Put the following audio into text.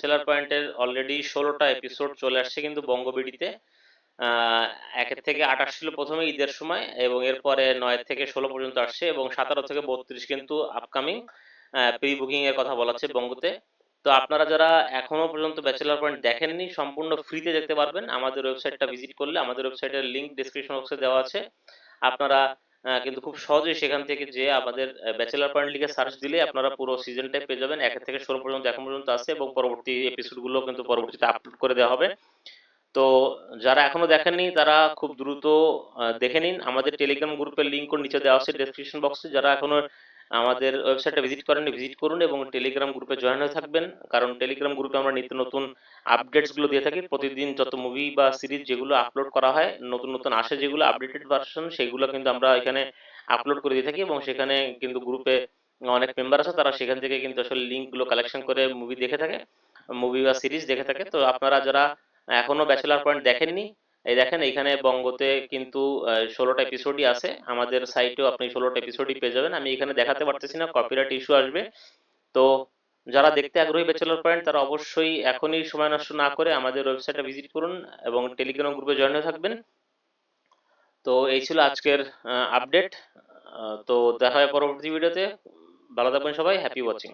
Bachelor পয়েন্টের already ষোলোটা episode চলে আসছে কিন্তু বঙ্গবিডিতে। একের থেকে আঠাশ ছিল প্রথমে ঈদের সময় এবং এরপরে নয় থেকে ষোলো পর্যন্ত আসছে এবং সতেরো থেকে বত্রিশ কিন্তু আপকামিং প্রি বুকিং এর কথা বলা হচ্ছে বঙ্গতে। তো আপনারা যারা এখনও পর্যন্ত ব্যাচেলার পয়েন্ট দেখেননি, সম্পূর্ণ ফ্রিতে দেখতে পারবেন। আমাদের ওয়েবসাইটটা ভিজিট করলে আমাদের ওয়েবসাইটের লিঙ্ক ডিসক্রিপশন বক্সে দেওয়া আছে। আপনারা কিন্তু খুব সহজেই সেখান থেকে যে আমাদের ব্যাচেলার পয়েন্ট লিখে সার্চ দিলে আপনারা পুরো সিজনটাই পেয়ে যাবেন। এক থেকে ষোলো পর্যন্ত এখন পর্যন্ত আছে এবং পরবর্তী এপিসোডগুলো কিন্তু পরবর্তীতে আপলোড করে দেওয়া হবে। তো যারা এখনও দেখেননি, তারা খুব দ্রুত দেখে নিন। আমাদের টেলিগ্রাম গ্রুপের লিঙ্কও নিচে দেওয়া আছে ডেসক্রিপশন বক্সে যারা এখনও আমাদের ওয়েবসাইটটা ভিজিট করেন ভিজিট করুন এবং টেলিগ্রাম গ্রুপে জয়েন হয়ে থাকবেন। কারণ টেলিগ্রাম গ্রুপে আমরা নিত্য নতুন আপডেটসগুলো দিয়ে থাকি। প্রতিদিন যত মুভি বা সিরিজ যেগুলো আপলোড করা হয়, নতুন নতুন আসে যেগুলো আপডেটেড ভার্সন সেগুলো কিন্তু আমরা এখানে আপলোড করে দিয়ে থাকি এবং সেখানে কিন্তু গ্রুপে অনেক মেম্বার আছে। তারা সেখান থেকে কিন্তু আসলে লিঙ্কগুলো কালেকশন করে মুভি দেখে থাকে মুভি বা সিরিজ দেখে থাকে। তো আপনারা যারা এখনও ব্যাচেলার পয়েন্ট দেখেননি এই দেখেন এখানে বঙ্গতে কিন্তু ষোলোটা এপিসোডই আছে। আমাদের সাইটেও আপনি ষোলোটা এপিসোডই পেয়ে যাবেন। আমি এখানে দেখাতে পারতেছি না কপিরাইট ইস্যু আসবে। তো যারা দেখতে আগ্রহী ব্যাচেলার পয়েন্ট তারা অবশ্যই এখনই সময় নষ্ট না করে আমাদের ওয়েবসাইটে ভিজিট করুন এবং টেলিগ্রাম গ্রুপে জয়েন হয়ে থাকবেন। তো এই ছিল আজকের আপডেট তো দেখা হয় পরবর্তী ভিডিওতে ভালো থাকবেন সবাই হ্যাপি ওয়াচিং